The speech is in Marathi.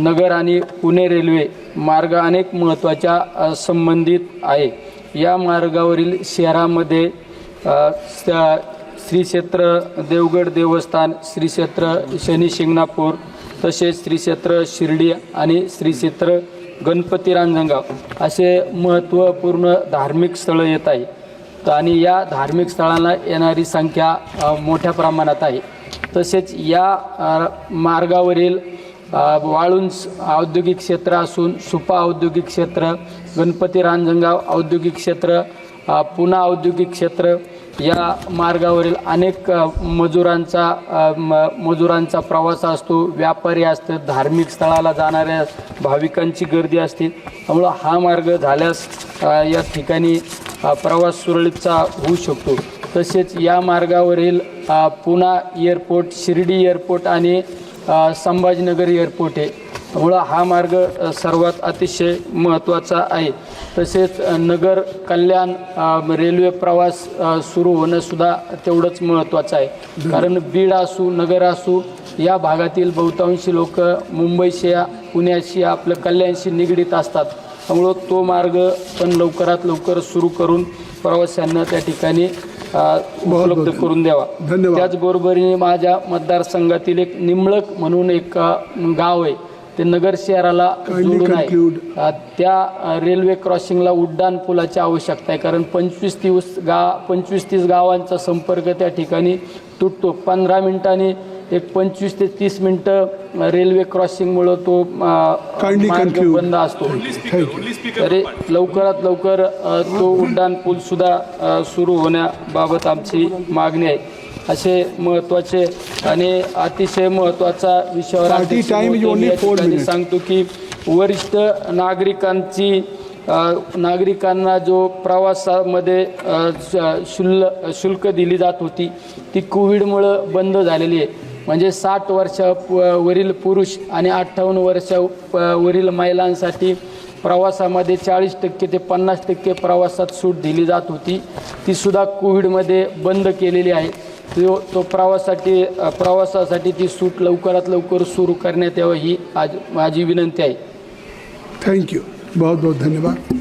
नगर आणि पुणे रेल्वे मार्ग अनेक महत्त्वाच्या संबंधित आहे. या मार्गावरील शहरामध्ये स- श्री क्षेत्र देवगड देवस्थान श्री क्षेत्र शनी शिंगणापूर तसेच श्री क्षेत्र शिर्डी आणि श्री क्षेत्र गणपती रांजणगाव असे महत्त्वपूर्ण धार्मिक स्थळं येत आहे. आणि या धार्मिक स्थळांना येणारी संख्या मोठ्या प्रमाणात आहे. तसेच या मार्गावरील वाळुंज औद्योगिक क्षेत्र असून सुपा औद्योगिक क्षेत्र गणपती रांजणगाव औद्योगिक क्षेत्र पुणा औद्योगिक क्षेत्र या मार्गावरील अनेक मजुरांचा म- मजुरांचा प्रवास असतो. व्यापारी असतात धार्मिक स्थळाला जाणाऱ्या भाविकांची गर्दी असते. त्यामुळं हा मार्ग झाल्यास या ठिकाणी प्रवास सुरळीतचा होऊ शकतो. तसेच या मार्गावरील पुणा एअरपोर्ट शिर्डी एअरपोर्ट आणि संभाजीनगर एअरपोर्ट आहे. त्यामुळं हा मार्ग सर्वात अतिशय महत्त्वाचा आहे. तसेच नगर कल्याण रेल्वे प्रवास सुरू होणंसुद्धा तेवढंच महत्त्वाचं आहे. कारण बीड असू नगर असू या भागातील बहुतांशी लोक मुंबईशी पुण्याशी आपलं कल्याणशी निगडीत असतात. त्यामुळं तो मार्ग पण लवकरात लवकर सुरू करून प्रवाशांना त्या ठिकाणी अ, उपलब्ध करून द्यावा. धन्यवाद. त्याचबरोबरीने माझ्या मतदारसंघातील एक निमळक म्हणून एक अ, गाव आहे. ते नगर शहराला Kindly जोडून आहे. अ, त्या अ, रेल्वे क्रॉसिंगला उड्डाण पुलाची आवश्यकता आहे. कारण पंचवीस तीस गा पंचवीस तीस गावांचा संपर्क त्या ठिकाणी तुटतो. पंधरा मिनिटांनी एक पंचवीस ते तीस मिनिटं रेल्वे क्रॉसिंगमुळं तो मार्ग. बंद असतो. तरी लवकरात लवकर तो उड्डाण पूल सुद्धा अ, सुरू होण्याबाबत आमची मागणी आहे. असे महत्त्वाचे आणि अतिशय महत्त्वाचा विषयावर. सांगतो की वरिष्ठ नागरिकांची नागरिकांना जो प्रवासामध्ये शुल्क शुल्क दिली जात होती ती कोविडमुळं बंद झालेली आहे. म्हणजे साठ वर्ष प- वरील पुरुष आणि अठ्ठावन्न वर्षा प- वरील महिलांसाठी प्रवासामध्ये चाळीस टक्के ते पन्नास टक्के प्रवासात सूट दिली जात होती. तीसुद्धा कोविडमध्ये बंद केलेली आहे. तो तो प्रवासासाठी प्रवासासाठी ती सूट लवकरात लवकर सुरू करण्यात यावं ही आज माझी विनंती आहे. थँक्यू बहुत बहुत धन्यवाद.